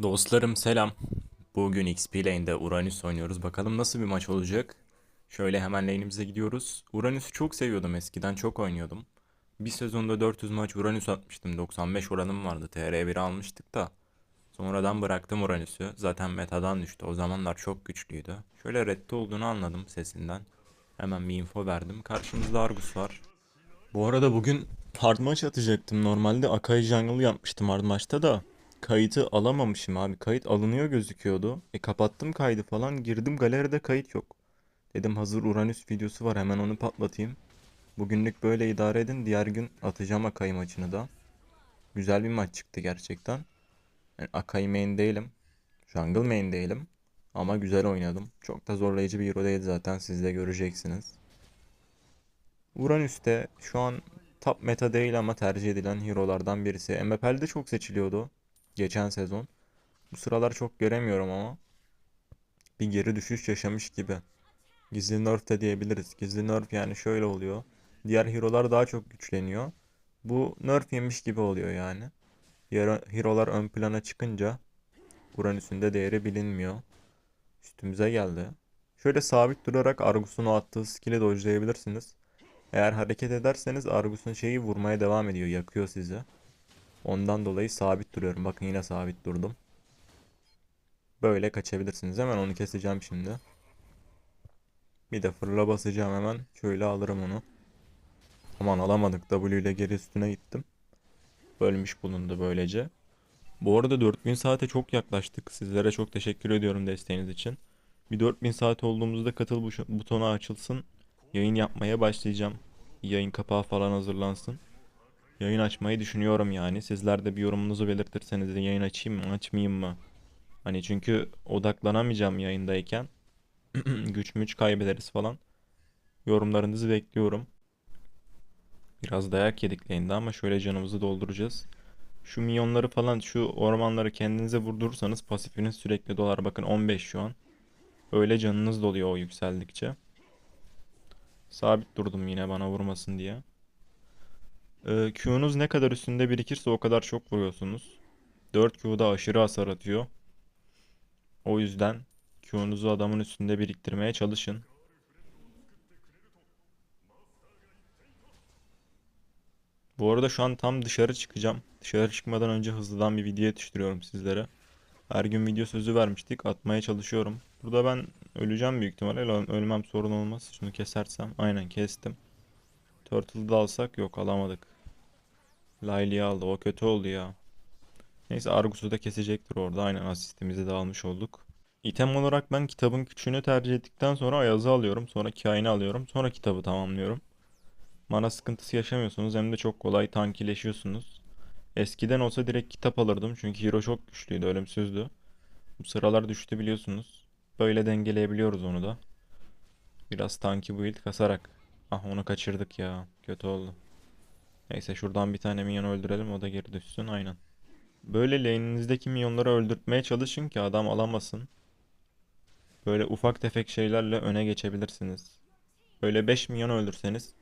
Dostlarım selam. Bugün XP Lane'de Uranüs oynuyoruz. Bakalım nasıl bir maç olacak. Şöyle hemen lane'imize gidiyoruz. Uranüs'ü çok seviyordum eskiden çok oynuyordum. Bir sezonda 400 maç Uranüs atmıştım. 95 oranım vardı. TR1 almıştık da. Sonradan bıraktım Uranüs'ü. Zaten metadan düştü. O zamanlar çok güçlüydü. Şöyle redde olduğunu anladım sesinden. Hemen bir info verdim. Karşımızda Argus var. Bu arada bugün hard maç atacaktım. Normalde Akai Jungle yapmıştım hard maçta da. Kayıtı alamamışım abi. Kayıt alınıyor gözüküyordu. E kapattım kaydı falan. Girdim galeride kayıt yok. Dedim hazır Uranüs videosu var hemen onu patlatayım. Bugünlük böyle idare edin. Diğer gün atacağım Akai maçını da. Güzel bir maç çıktı gerçekten. Yani Akai main değilim. Jungle main değilim. Ama güzel oynadım. Çok da zorlayıcı bir hero değil zaten siz de göreceksiniz. Uranüs'te şu an top meta değil ama tercih edilen hero'lardan birisi. MFL'de çok seçiliyordu geçen sezon. Bu sıralar çok göremiyorum ama bir geri düşüş yaşamış gibi. Gizli nerf de diyebiliriz. Gizli nerf yani şöyle oluyor. Diğer hero'lar daha çok güçleniyor. Bu nerf yemiş gibi oluyor yani. Diğer hero'lar ön plana çıkınca Uranüs'ün de değeri bilinmiyor. Üstümüze geldi. Şöyle sabit durarak Argus'un o attığı skill'i dodge'layabilirsiniz. Eğer hareket ederseniz Argus'un şeyi vurmaya devam ediyor. Yakıyor sizi. Ondan dolayı sabit duruyorum. Bakın yine sabit durdum. Böyle kaçabilirsiniz. Hemen onu keseceğim şimdi. Bir de fırla basacağım hemen. Şöyle alırım onu. Aman alamadık. W ile geri üstüne gittim. Bölmüş bulundu böylece. Bu arada 4000 saate çok yaklaştık. Sizlere çok teşekkür ediyorum desteğiniz için. Bir 4000 saat olduğumuzda katıl butonu açılsın. Yayın yapmaya başlayacağım. Yayın kapağı falan hazırlansın. Yayın açmayı düşünüyorum yani. Sizler de bir yorumunuzu belirtirseniz de yayın açayım mı, açmayayım mı? Hani çünkü odaklanamayacağım yayındayken. Güç müç kaybederiz falan. Yorumlarınızı bekliyorum. Biraz dayak yedik lane'de ama şöyle canımızı dolduracağız. Şu minyonları falan şu ormanları kendinize vurdurursanız pasifiniz sürekli dolar. Bakın 15 şu an. Öyle canınız doluyor o yükseldikçe. Sabit durdum yine bana vurmasın diye. Ee, Q'nuz ne kadar üstünde birikirse o kadar çok vuruyorsunuz. 4 Q'da aşırı hasar atıyor. O yüzden Q'nuzu adamın üstünde biriktirmeye çalışın. Bu arada şu an tam dışarı çıkacağım. Dışarı çıkmadan önce hızlıdan bir video yetiştiriyorum sizlere. Her gün video sözü vermiştik. Atmaya çalışıyorum. Burada ben öleceğim büyük ihtimalle. Öl- Ölmem sorun olmaz. Şunu kesersem. Aynen kestim. Turtle'ı da alsak yok alamadık. Layli'yi aldı. O kötü oldu ya. Neyse Argus'u da kesecektir orada. Aynen asistimizi de almış olduk. İtem olarak ben kitabın küçüğünü tercih ettikten sonra Ayaz'ı alıyorum. Sonra Kain'i alıyorum. Sonra kitabı tamamlıyorum. Mana sıkıntısı yaşamıyorsunuz. Hem de çok kolay tankileşiyorsunuz. Eskiden olsa direkt kitap alırdım. Çünkü hero çok güçlüydü. Ölümsüzdü. Bu sıralar düştü biliyorsunuz. Böyle dengeleyebiliyoruz onu da. Biraz tanki build kasarak. Ah onu kaçırdık ya. Kötü oldu. Neyse şuradan bir tane minyon öldürelim o da geri düşsün aynen. Böyle lane'inizdeki minyonları öldürtmeye çalışın ki adam alamasın. Böyle ufak tefek şeylerle öne geçebilirsiniz. Böyle 5 minyon öldürseniz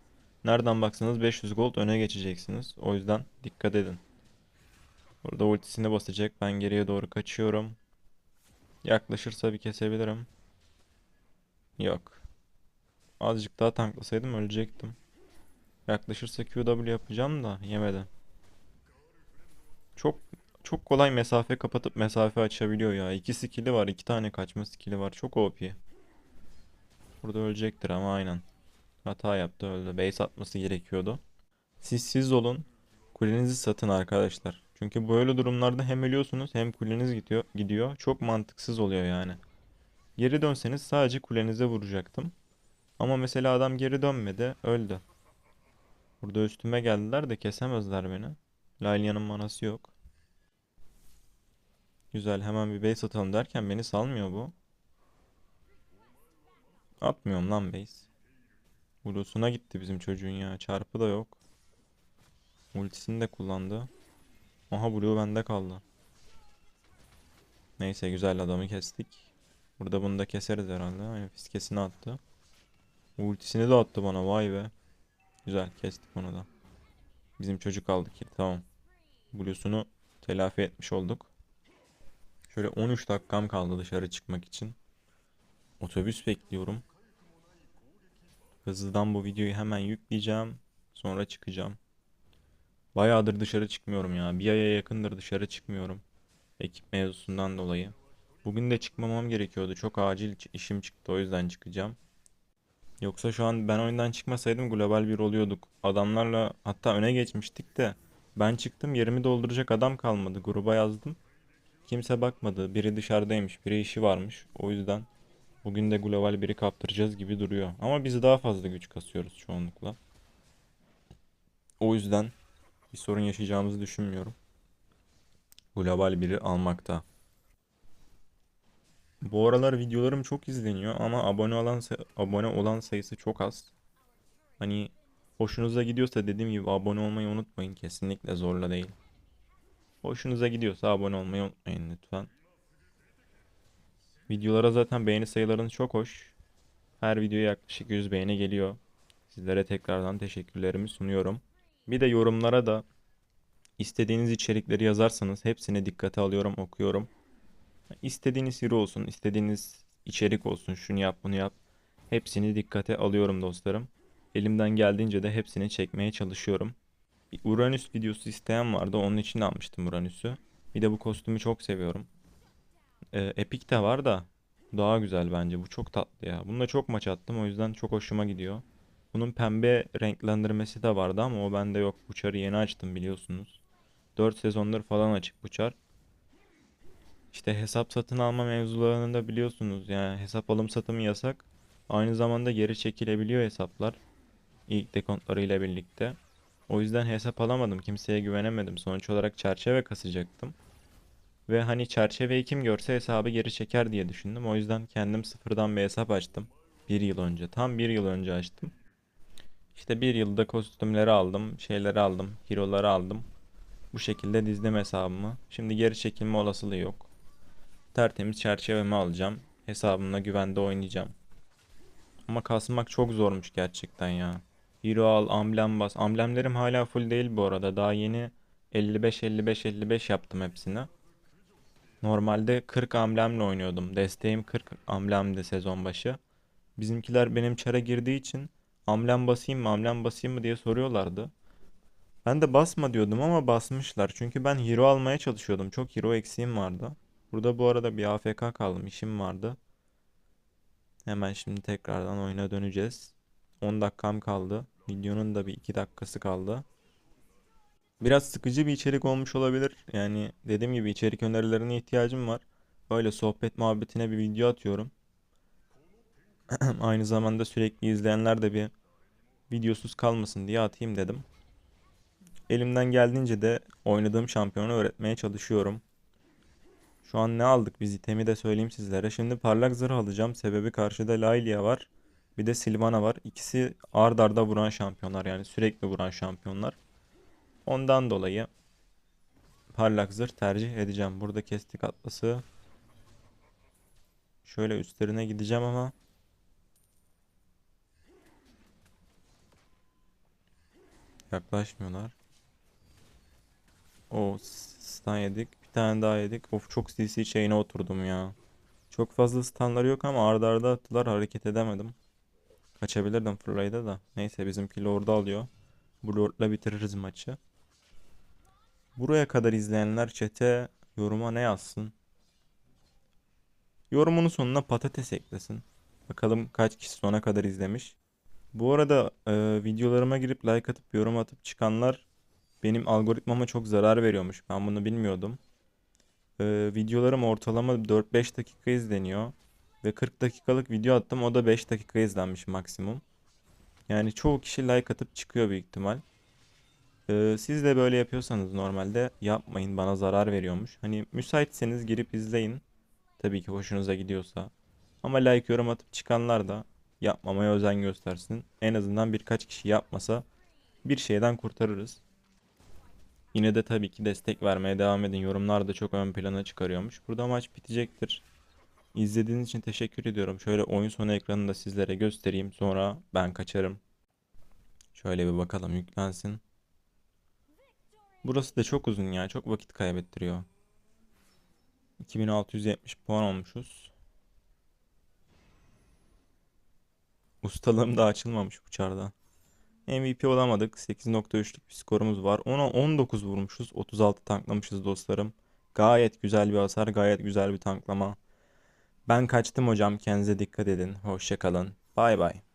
nereden baksanız 500 gold öne geçeceksiniz. O yüzden dikkat edin. Burada ultisini basacak. Ben geriye doğru kaçıyorum. Yaklaşırsa bir kesebilirim. Yok. Azıcık daha tanklasaydım ölecektim. Yaklaşırsa QW yapacağım da yemedi. Çok çok kolay mesafe kapatıp mesafe açabiliyor ya. İki skill'i var, iki tane kaçma skill'i var. Çok OP. Burada ölecektir ama aynen. Hata yaptı öldü. Base atması gerekiyordu. Siz siz olun. Kulenizi satın arkadaşlar. Çünkü böyle durumlarda hem ölüyorsunuz hem kuleniz gidiyor. gidiyor. Çok mantıksız oluyor yani. Geri dönseniz sadece kulenize vuracaktım. Ama mesela adam geri dönmedi, öldü. Burada üstüme geldiler de kesemezler beni. Lalia'nın manası yok. Güzel hemen bir base atalım derken beni salmıyor bu. Atmıyorum lan base. Blue'suna gitti bizim çocuğun ya. Çarpı da yok. Ultisini de kullandı. Aha Blue bende kaldı. Neyse güzel adamı kestik. Burada bunu da keseriz herhalde. Aynen fiskesini attı. Ultisini de attı bana vay be. Güzel kestik onu da. Bizim çocuk aldı ki tamam. Blue'sunu telafi etmiş olduk. Şöyle 13 dakikam kaldı dışarı çıkmak için. Otobüs bekliyorum. Hızlıdan bu videoyu hemen yükleyeceğim. Sonra çıkacağım. Bayağıdır dışarı çıkmıyorum ya. Bir aya yakındır dışarı çıkmıyorum. Ekip mevzusundan dolayı. Bugün de çıkmamam gerekiyordu. Çok acil işim çıktı. O yüzden çıkacağım. Yoksa şu an ben oyundan çıkmasaydım global bir oluyorduk. Adamlarla hatta öne geçmiştik de. Ben çıktım yerimi dolduracak adam kalmadı. Gruba yazdım. Kimse bakmadı. Biri dışarıdaymış, biri işi varmış. O yüzden bugün de global biri kaptıracağız gibi duruyor. Ama biz daha fazla güç kasıyoruz çoğunlukla. O yüzden bir sorun yaşayacağımızı düşünmüyorum. Global biri almakta. Bu aralar videolarım çok izleniyor ama abone olan abone olan sayısı çok az. Hani hoşunuza gidiyorsa dediğim gibi abone olmayı unutmayın. Kesinlikle zorla değil. Hoşunuza gidiyorsa abone olmayı unutmayın lütfen. Videolara zaten beğeni sayılarınız çok hoş. Her videoya yaklaşık 100 beğeni geliyor. Sizlere tekrardan teşekkürlerimi sunuyorum. Bir de yorumlara da istediğiniz içerikleri yazarsanız hepsini dikkate alıyorum, okuyorum. İstediğiniz hero olsun, istediğiniz içerik olsun, şunu yap, bunu yap. Hepsini dikkate alıyorum dostlarım. Elimden geldiğince de hepsini çekmeye çalışıyorum. Bir Uranüs videosu isteyen vardı. Onun için almıştım Uranüs'ü. Bir de bu kostümü çok seviyorum. Ee, Epic de var da daha güzel bence. Bu çok tatlı ya. Bununla çok maç attım o yüzden çok hoşuma gidiyor. Bunun pembe renklendirmesi de vardı ama o bende yok. Bu yeni açtım biliyorsunuz. 4 sezondur falan açık bu. İşte hesap satın alma mevzularını da biliyorsunuz. Yani hesap alım satımı yasak. Aynı zamanda geri çekilebiliyor hesaplar. İlk dekontlarıyla birlikte. O yüzden hesap alamadım. Kimseye güvenemedim. Sonuç olarak çerçeve kasacaktım. Ve hani çerçeveyi kim görse hesabı geri çeker diye düşündüm. O yüzden kendim sıfırdan bir hesap açtım. Bir yıl önce. Tam bir yıl önce açtım. İşte bir yılda kostümleri aldım. Şeyleri aldım. Hero'ları aldım. Bu şekilde dizdim hesabımı. Şimdi geri çekilme olasılığı yok. Tertemiz çerçevemi alacağım. Hesabımla güvende oynayacağım. Ama kasmak çok zormuş gerçekten ya. Hero al, amblem bas. Amblemlerim hala full değil bu arada. Daha yeni 55 55 55 yaptım hepsini. Normalde 40 amblemle oynuyordum. Desteğim 40 amblemdi sezon başı. Bizimkiler benim çara girdiği için amblem basayım mı, amblem basayım mı diye soruyorlardı. Ben de basma diyordum ama basmışlar. Çünkü ben hero almaya çalışıyordum. Çok hero eksiğim vardı. Burada bu arada bir AFK kaldım. işim vardı. Hemen şimdi tekrardan oyuna döneceğiz. 10 dakikam kaldı. Videonun da bir 2 dakikası kaldı. Biraz sıkıcı bir içerik olmuş olabilir. Yani dediğim gibi içerik önerilerine ihtiyacım var. Böyle sohbet muhabbetine bir video atıyorum. Aynı zamanda sürekli izleyenler de bir videosuz kalmasın diye atayım dedim. Elimden geldiğince de oynadığım şampiyonu öğretmeye çalışıyorum. Şu an ne aldık biz itemi de söyleyeyim sizlere. Şimdi parlak zırh alacağım. Sebebi karşıda Lailia var. Bir de Sylvana var. İkisi ard arda vuran şampiyonlar yani sürekli vuran şampiyonlar. Ondan dolayı parlak zırh tercih edeceğim. Burada kestik atlası. Şöyle üstlerine gideceğim ama yaklaşmıyorlar. O stun yedik. Bir tane daha yedik. Of çok CC chain'e oturdum ya. Çok fazla stunları yok ama arda arda attılar hareket edemedim. Kaçabilirdim fırlayda da. Neyse bizimki lord'u alıyor. Bu lord'la bitiririz maçı. Buraya kadar izleyenler chat'e yoruma ne yazsın? Yorumunun sonuna patates eklesin. Bakalım kaç kişi sona kadar izlemiş. Bu arada e, videolarıma girip like atıp yorum atıp çıkanlar benim algoritmama çok zarar veriyormuş. Ben bunu bilmiyordum. E, videolarım ortalama 4-5 dakika izleniyor. Ve 40 dakikalık video attım. O da 5 dakika izlenmiş maksimum. Yani çoğu kişi like atıp çıkıyor büyük ihtimal. Ee, siz de böyle yapıyorsanız normalde yapmayın bana zarar veriyormuş. Hani müsaitseniz girip izleyin. Tabii ki hoşunuza gidiyorsa. Ama like yorum atıp çıkanlar da yapmamaya özen göstersin. En azından birkaç kişi yapmasa bir şeyden kurtarırız. Yine de tabii ki destek vermeye devam edin. Yorumlar da çok ön plana çıkarıyormuş. Burada maç bitecektir. İzlediğiniz için teşekkür ediyorum. Şöyle oyun sonu ekranını da sizlere göstereyim. Sonra ben kaçarım. Şöyle bir bakalım yüklensin. Burası da çok uzun ya. Çok vakit kaybettiriyor. 2670 puan olmuşuz. Ustalığım da açılmamış bu çarda. MVP olamadık. 8.3'lük bir skorumuz var. Ona 19 vurmuşuz. 36 tanklamışız dostlarım. Gayet güzel bir hasar. Gayet güzel bir tanklama. Ben kaçtım hocam. Kendinize dikkat edin. Hoşça kalın. Bay bay.